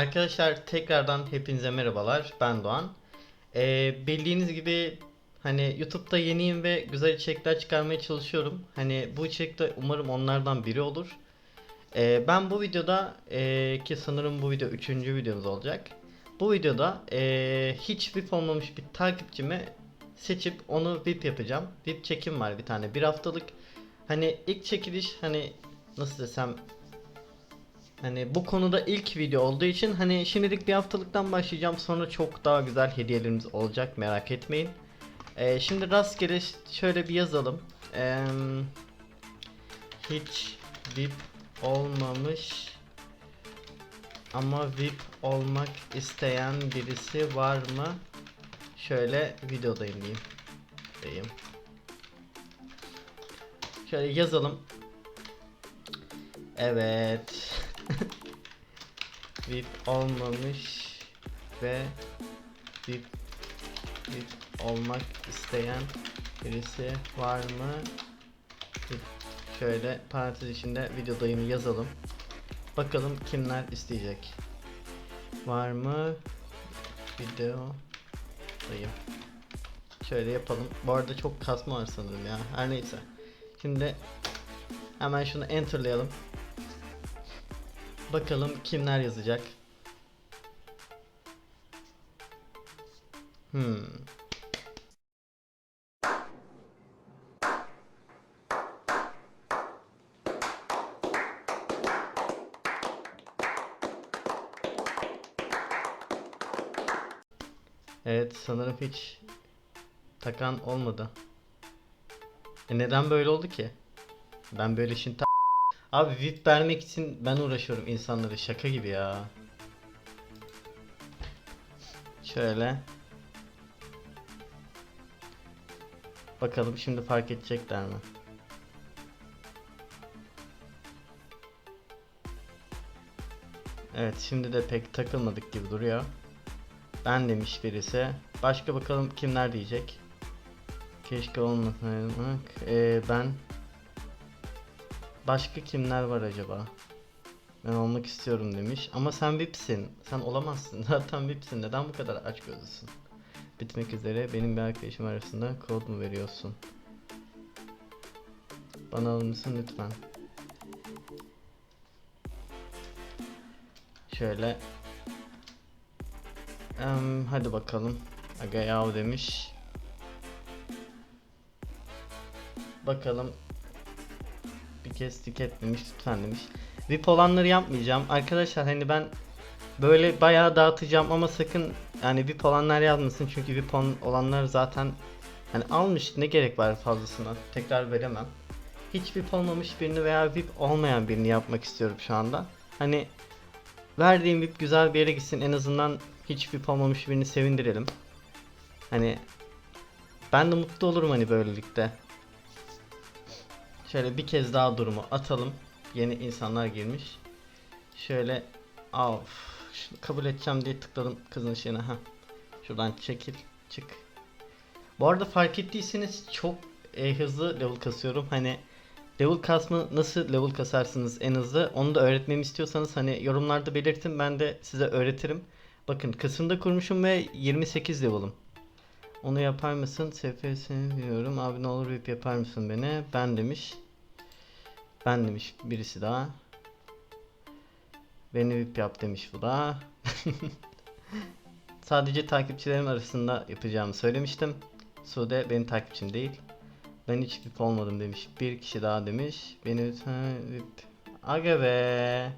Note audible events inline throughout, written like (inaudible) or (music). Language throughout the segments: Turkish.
Arkadaşlar tekrardan hepinize merhabalar. Ben Doğan. Ee, bildiğiniz gibi hani YouTube'da yeniyim ve güzel içerikler çıkarmaya çalışıyorum. Hani bu içerik de umarım onlardan biri olur. Ee, ben bu videoda ee, ki sanırım bu video üçüncü videomuz olacak. Bu videoda ee, hiç VIP olmamış bir takipçimi seçip onu VIP yapacağım. VIP çekim var bir tane bir haftalık. Hani ilk çekiliş hani nasıl desem Hani bu konuda ilk video olduğu için hani şimdilik bir haftalıktan başlayacağım. Sonra çok daha güzel hediyelerimiz olacak merak etmeyin. Ee, şimdi rastgele şöyle bir yazalım. Ee, hiç VIP olmamış ama VIP olmak isteyen birisi var mı? Şöyle videodayım diyeyim. Diyeyim. Şöyle yazalım. Evet. VIP olmamış ve VIP, VIP olmak isteyen birisi var mı? Şöyle parantez içinde videodayım yazalım. Bakalım kimler isteyecek. Var mı? Video dayım. Şöyle yapalım. Bu arada çok kasma var sanırım ya. Her neyse. Şimdi hemen şunu enterlayalım. Bakalım kimler yazacak. Hmm. Evet sanırım hiç takan olmadı. E neden böyle oldu ki? Ben böyle ta- Abi VIP vermek için ben uğraşıyorum insanları şaka gibi ya. Şöyle. Bakalım şimdi fark edecekler mi? Evet şimdi de pek takılmadık gibi duruyor. Ben demiş birisi. Başka bakalım kimler diyecek. Keşke olmasaydım. Ee, ben Başka kimler var acaba? Ben olmak istiyorum demiş. Ama sen VIP'sin. Sen olamazsın. (laughs) Zaten VIP'sin. Neden bu kadar aç gözlüsün? Bitmek üzere benim bir arkadaşım arasında kod mu veriyorsun? Bana alır mısın lütfen? Şöyle. Em, hadi bakalım. Aga yav demiş. Bakalım bir kez tüketmemiş lütfen demiş. VIP olanları yapmayacağım. Arkadaşlar hani ben böyle bayağı dağıtacağım ama sakın yani VIP olanlar yazmasın çünkü VIP ol- olanlar zaten hani almış ne gerek var fazlasına tekrar veremem. Hiç VIP olmamış birini veya VIP olmayan birini yapmak istiyorum şu anda. Hani verdiğim VIP güzel bir yere gitsin en azından hiç VIP olmamış birini sevindirelim. Hani ben de mutlu olurum hani böylelikle. Şöyle bir kez daha durumu atalım. Yeni insanlar girmiş. Şöyle of şunu kabul edeceğim diye tıkladım kızın şeyine. ha. Şuradan çekil çık. Bu arada fark ettiyseniz çok e, hızlı level kasıyorum. Hani level kasma nasıl level kasarsınız en hızlı onu da öğretmemi istiyorsanız hani yorumlarda belirtin ben de size öğretirim. Bakın kısımda kurmuşum ve 28 level'ım. Onu yapar mısın? SFS'ini biliyorum. Abi ne olur VIP yapar mısın beni? Ben demiş. Ben demiş birisi daha. Beni VIP yap demiş bu da. (laughs) Sadece takipçilerim arasında yapacağımı söylemiştim. Sude benim takipçim değil. Ben hiç VIP olmadım demiş. Bir kişi daha demiş. Beni lütfen VIP. Aga be.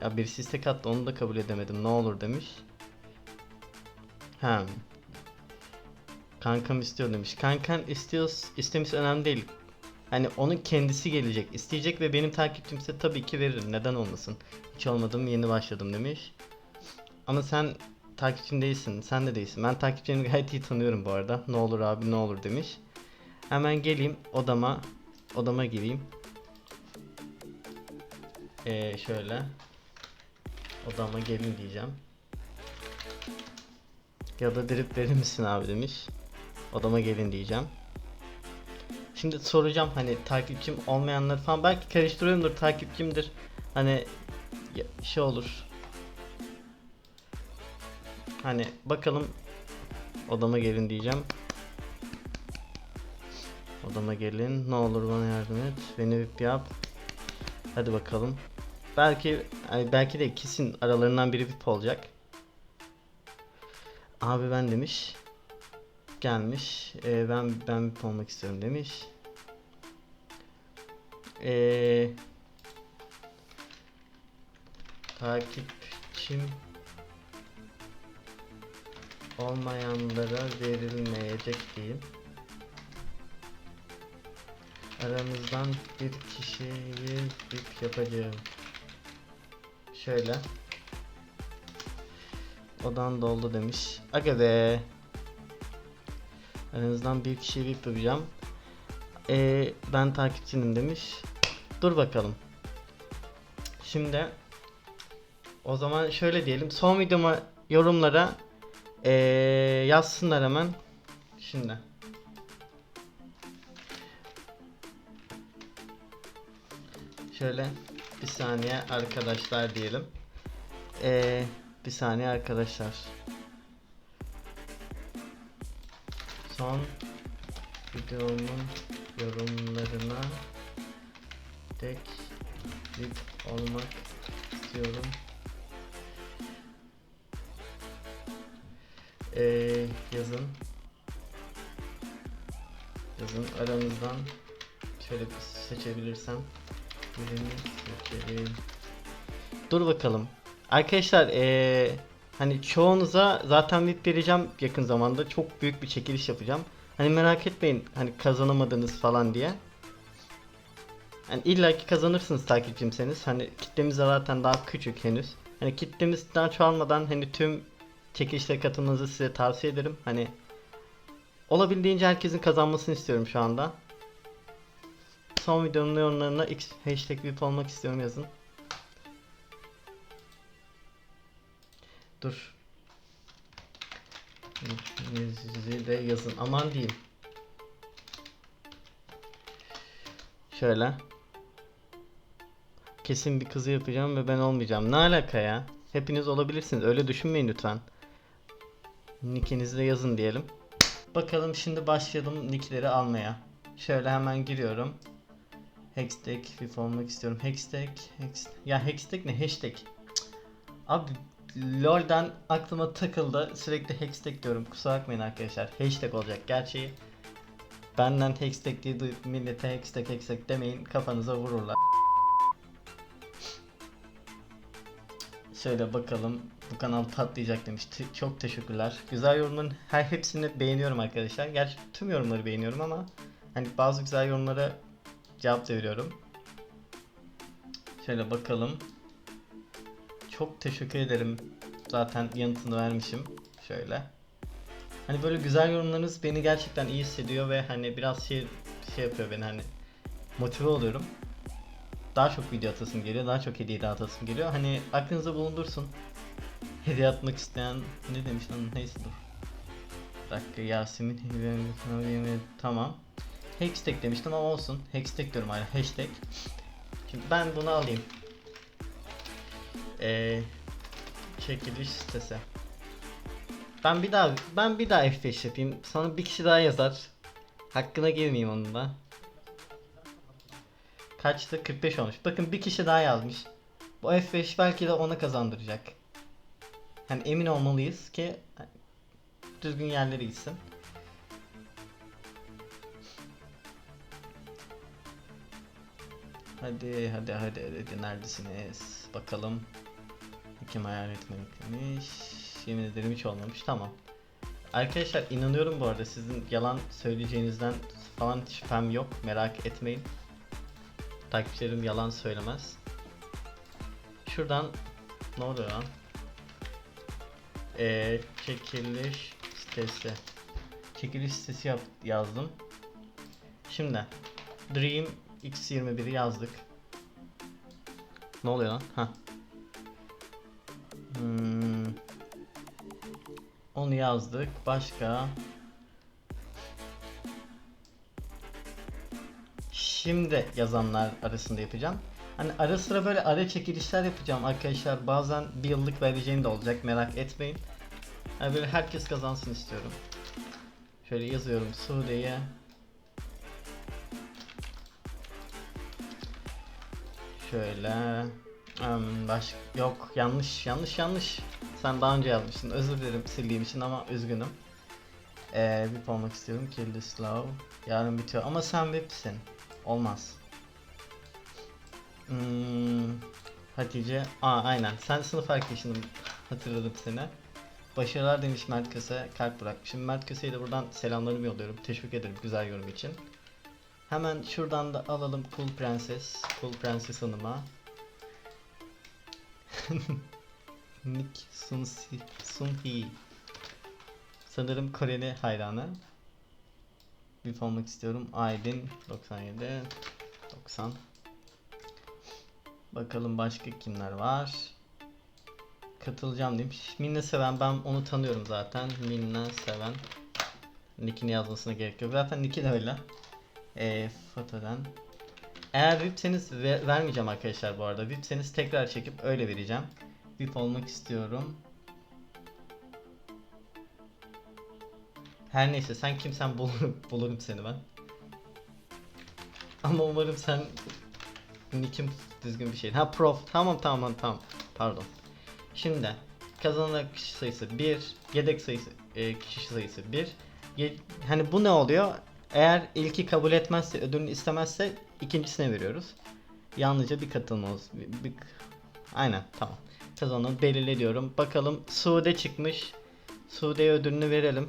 Ya birisi istek attı onu da kabul edemedim. Ne olur demiş. Hem. Kankam istiyor demiş. Kankan istiyor, istemesi önemli değil. Hani onun kendisi gelecek, isteyecek ve benim takipçimse tabii ki veririm. Neden olmasın? Hiç olmadım, yeni başladım demiş. Ama sen takipçim değilsin, sen de değilsin. Ben takipçilerimi gayet iyi tanıyorum bu arada. Ne olur abi, ne olur demiş. Hemen geleyim odama, odama gireyim. Ee, şöyle. Odama gelin diyeceğim. Ya da drip verir misin abi demiş. Odama gelin diyeceğim. Şimdi soracağım hani takipçim olmayanlar falan belki karıştırıyorumdur takipçimdir. Hani şey olur. Hani bakalım odama gelin diyeceğim. Odama gelin. Ne olur bana yardım et. Beni VIP yap. Hadi bakalım. Belki hani belki de kesin aralarından biri VIP olacak. Abi ben demiş. Gelmiş. Ee, ben ben VIP olmak istiyorum demiş. Ee, takipçim olmayanlara verilmeyecek diyeyim. Aramızdan bir kişiyi VIP yapacağım. Şöyle. Odan doldu demiş. Aga be. Aranızdan bir kişiyi VIP yapacağım. Ee, ben takipçinim demiş. Dur bakalım. Şimdi o zaman şöyle diyelim. Son videoma yorumlara ee, yazsınlar hemen. Şimdi. Şöyle bir saniye arkadaşlar diyelim. Ee, bir saniye arkadaşlar. Son videomun yorumlarına tek VIP olmak istiyorum. Ee, yazın. Yazın aranızdan şöyle bir seçebilirsem birini seçelim. Dur bakalım. Arkadaşlar ee, hani çoğunuza zaten VIP vereceğim yakın zamanda. Çok büyük bir çekiliş yapacağım. Hani merak etmeyin hani kazanamadınız falan diye. Hani illa ki kazanırsınız takipçimseniz. Hani kitlemiz zaten daha küçük henüz. Hani kitlemiz daha çoğalmadan hani tüm çekilişlere katılmanızı size tavsiye ederim. Hani olabildiğince herkesin kazanmasını istiyorum şu anda. Son videonun yorumlarına x hashtag VIP olmak istiyorum yazın. Dur. Yüzü de yazın. Aman diyeyim. Şöyle. Kesin bir kızı yapacağım ve ben olmayacağım. Ne alaka ya? Hepiniz olabilirsiniz. Öyle düşünmeyin lütfen. Nickinizi de yazın diyelim. Bakalım şimdi başlayalım nickleri almaya. Şöyle hemen giriyorum. Hextag FIFA olmak istiyorum. Hextag, hex... Ya Hextag ne? Hashtag. Cık. Abi LoL'den aklıma takıldı. Sürekli Hextag diyorum. Kusura bakmayın arkadaşlar. Hashtag olacak gerçeği. Benden Hextag diye duyup millete Hextag Hextag demeyin. Kafanıza vururlar. Şöyle bakalım. Bu kanal patlayacak demiş. Te- çok teşekkürler. Güzel yorumların her hepsini beğeniyorum arkadaşlar. Gerçi tüm yorumları beğeniyorum ama hani bazı güzel yorumlara cevap da veriyorum. Şöyle bakalım. Çok teşekkür ederim. Zaten yanıtını vermişim. Şöyle. Hani böyle güzel yorumlarınız beni gerçekten iyi hissediyor ve hani biraz şey şey yapıyor beni hani motive oluyorum. Daha çok video atasım geliyor, daha çok hediye dağıtasım geliyor. Hani aklınızda bulundursun. Hediye atmak isteyen ne demiş lan neyse dur. Bir dakika Yasemin tamam. Hextag demiştim ama olsun. Hextag diyorum hala hashtag. Şimdi ben bunu alayım. Ee, çekiliş sitesi. Ben bir daha ben bir daha F5 yapayım. Sonra bir kişi daha yazar. Hakkına girmeyeyim onun da. Kaçtı? 45 olmuş. Bakın bir kişi daha yazmış. Bu F5 belki de ona kazandıracak. Yani emin olmalıyız ki düzgün yerlere gitsin. Hadi hadi hadi hadi neredesiniz? Bakalım. Kim hayal etmemiş. Yemin ederim hiç olmamış. Tamam. Arkadaşlar inanıyorum bu arada sizin yalan söyleyeceğinizden falan şüphem yok. Merak etmeyin. Takipçilerim yalan söylemez. Şuradan ne oluyor lan? Ee, çekiliş sitesi. Çekiliş sitesi yap, yazdım. Şimdi Dream X21'i yazdık. Ne oluyor lan? Ha. Onu yazdık. Başka. Şimdi yazanlar arasında yapacağım. Hani ara sıra böyle ara çekilişler yapacağım arkadaşlar. Bazen bir yıllık vereceğim de olacak merak etmeyin. Hani böyle herkes kazansın istiyorum. Şöyle yazıyorum Sude'ye. Şöyle. Hmm, baş... Yok yanlış yanlış yanlış. Sen daha önce yazmıştın. Özür dilerim sildiğim için ama üzgünüm. Ee, VIP olmak istiyorum. Love. Yarın bitiyor ama sen VIP'sin. Olmaz. Hmm, Hatice. Aa aynen. Sen sınıf arkadaşınım. Hatırladım seni. Başarılar demiş Mert Köse. Kalp bırakmışım. Mert Köse'ye de buradan selamlarımı yolluyorum. Teşekkür ederim güzel yorum için. Hemen şuradan da alalım Cool Prenses. Cool Prenses Hanım'a. (laughs) Nick Sunsi, Sunhee. Sanırım Koreli hayranı. Bir olmak istiyorum. Aydin 97 90 Bakalım başka kimler var. Katılacağım demiş. Minne Seven ben onu tanıyorum zaten. Minne Seven. Nick'ini yazmasına gerek yok. Zaten Nick'i de öyle. Eee fotodan. Eğer VIP'seniz ve- vermeyeceğim arkadaşlar bu arada. VIP'seniz tekrar çekip öyle vereceğim. VIP olmak istiyorum. Her neyse sen kimsen (laughs) bulurum, bulurum seni ben. Ama umarım sen nick'im düzgün bir şey. Ha prof. Tamam tamam tamam. Pardon. Şimdi kazanan kişi sayısı 1, yedek sayısı e, kişi sayısı 1. hani bu ne oluyor? Eğer ilki kabul etmezse, ödülünü istemezse ikincisine veriyoruz. Yalnızca bir katılmamız. Bir, bir- Aynen tamam. Kazananı belirle diyorum. Bakalım Sude çıkmış. Sude'ye ödülünü verelim.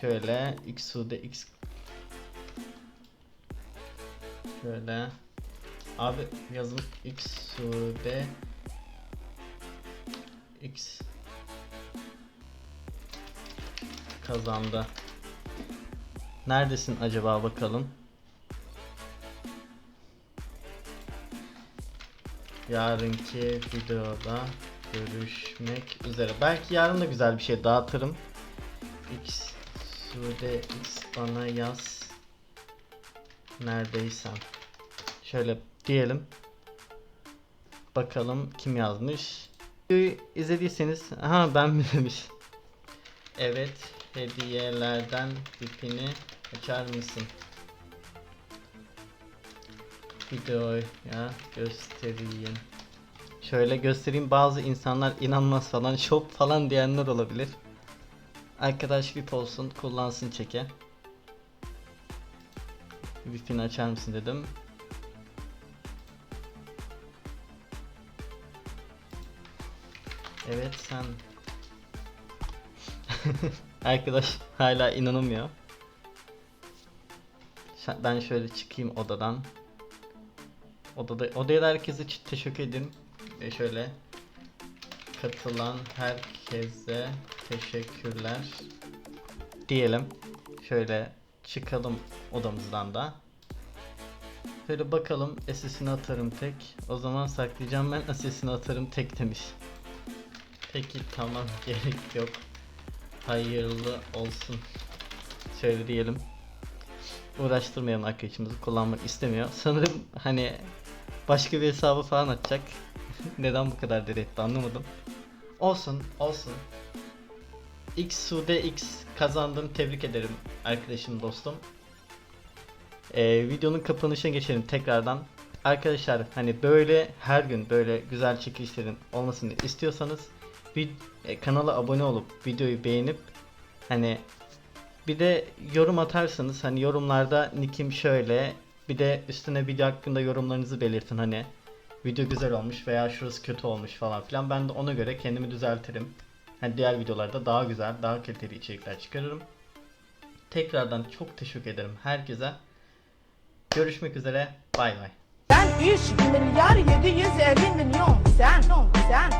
Şöyle X Sude X Şöyle Abi yazın X Sude X kazandı. Neredesin acaba bakalım. Yarınki videoda görüşmek üzere. Belki yarın da güzel bir şey dağıtırım. X Sude X bana yaz. Neredeysen. Şöyle diyelim. Bakalım kim yazmış. Videoyu izlediyseniz ha ben mi demiş. Evet hediyelerden ipini açar mısın? Videoya göstereyim. Şöyle göstereyim bazı insanlar inanmaz falan (laughs) şop falan diyenler olabilir. Arkadaş VIP olsun kullansın çeke. VIP'ini açar mısın dedim. Evet sen (laughs) Arkadaş hala inanamıyor. Ben şöyle çıkayım odadan. Odada odaya da herkese teşekkür ederim. Ve şöyle katılan herkese teşekkürler diyelim. Şöyle çıkalım odamızdan da. Şöyle bakalım SS'ini atarım tek. O zaman saklayacağım ben SS'ini atarım tek demiş. Peki tamam (laughs) gerek yok. Hayırlı olsun. Şöyle diyelim. Uğraştırmayalım arkadaşımızı kullanmak istemiyor. Sanırım hani başka bir hesabı falan açacak. (laughs) Neden bu kadar diretti anlamadım. Olsun olsun. X Sude X kazandın tebrik ederim arkadaşım dostum. Ee, videonun kapanışına geçelim tekrardan. Arkadaşlar hani böyle her gün böyle güzel çekilişlerin olmasını istiyorsanız bir e, kanala abone olup videoyu beğenip hani bir de yorum atarsanız hani yorumlarda nickim şöyle bir de üstüne video hakkında yorumlarınızı belirtin hani video güzel olmuş veya şurası kötü olmuş falan filan. Ben de ona göre kendimi düzeltirim. Hani diğer videolarda daha güzel, daha kaliteli içerikler çıkarırım. Tekrardan çok teşekkür ederim herkese. Görüşmek üzere. Bay bay. Ben 3 milyar 750 milyon sen sen